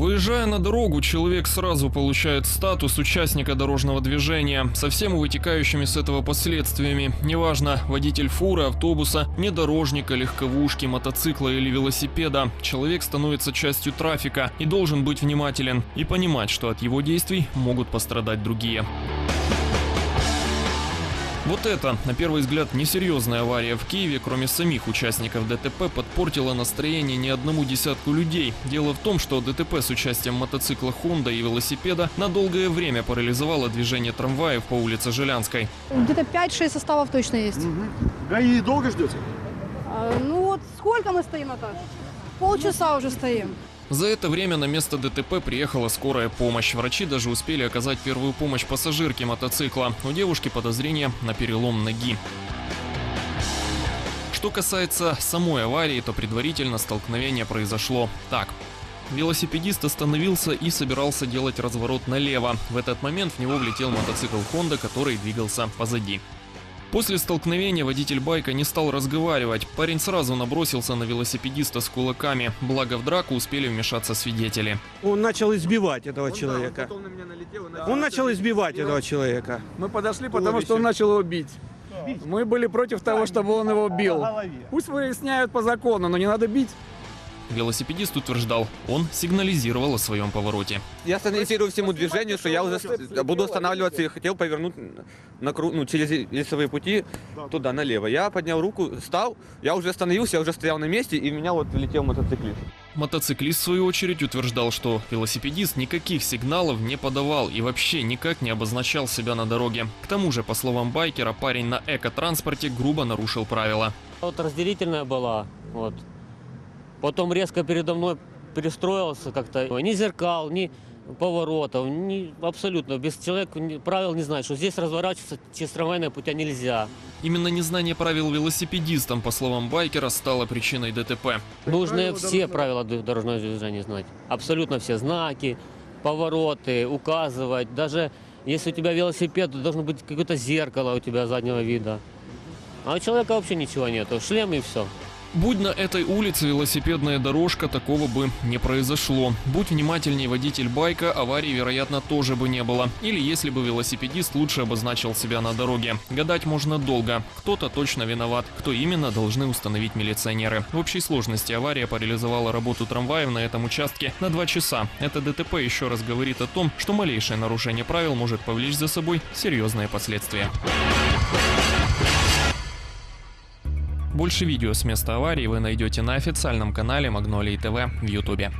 Выезжая на дорогу, человек сразу получает статус участника дорожного движения со всеми вытекающими с этого последствиями. Неважно, водитель фуры, автобуса, внедорожника, легковушки, мотоцикла или велосипеда. Человек становится частью трафика и должен быть внимателен и понимать, что от его действий могут пострадать другие. Вот это, на первый взгляд, несерьезная авария в Киеве, кроме самих участников ДТП, подпортила настроение не одному десятку людей. Дело в том, что ДТП с участием мотоцикла Honda и велосипеда на долгое время парализовало движение трамваев по улице Желянской. Где-то 5-6 составов точно есть. ГАИ долго ждете? А, ну вот сколько мы стоим, Наташа? Полчаса уже стоим. За это время на место ДТП приехала скорая помощь. Врачи даже успели оказать первую помощь пассажирке мотоцикла. У девушки подозрение на перелом ноги. Что касается самой аварии, то предварительно столкновение произошло так. Велосипедист остановился и собирался делать разворот налево. В этот момент в него влетел мотоцикл Honda, который двигался позади. После столкновения водитель байка не стал разговаривать. Парень сразу набросился на велосипедиста с кулаками. Благо в драку успели вмешаться свидетели. Он начал избивать этого Он, да, человека. он потом на меня налетел и начал- Он начал избивать этого человека. Мы подошли, потому что он начал его бить. Мы были против того, чтобы он его бил. Пусть выясняют по закону, но не надо бить. Велосипедист утверждал, он сигнализировал о своем повороте. Я сигнализирую всему движению, что я уже буду останавливаться и хотел повернуть на кру- ну, через лесовые пути туда, налево. Я поднял руку, стал, я уже остановился, я уже стоял на месте, и в меня вот влетел мотоциклист. Мотоциклист, в свою очередь, утверждал, что велосипедист никаких сигналов не подавал и вообще никак не обозначал себя на дороге. К тому же, по словам байкера, парень на экотранспорте грубо нарушил правила. Вот разделительная была, вот. Потом резко передо мной перестроился как-то. Ни зеркал, ни поворотов, ни абсолютно. Без человека правил не знает, что здесь разворачиваться через трамвайные путя нельзя. Именно незнание правил велосипедистам, по словам байкера, стало причиной ДТП. Нужно все правила дорожного движения знать. Абсолютно все. Знаки, повороты, указывать. Даже если у тебя велосипед, то должно быть какое-то зеркало у тебя заднего вида. А у человека вообще ничего нету. Шлем и все. Будь на этой улице велосипедная дорожка, такого бы не произошло. Будь внимательней водитель байка, аварии, вероятно, тоже бы не было. Или если бы велосипедист лучше обозначил себя на дороге. Гадать можно долго. Кто-то точно виноват. Кто именно, должны установить милиционеры. В общей сложности авария парализовала работу трамваев на этом участке на два часа. Это ДТП еще раз говорит о том, что малейшее нарушение правил может повлечь за собой серьезные последствия. Больше видео с места аварии вы найдете на официальном канале Магнолии ТВ в Ютубе.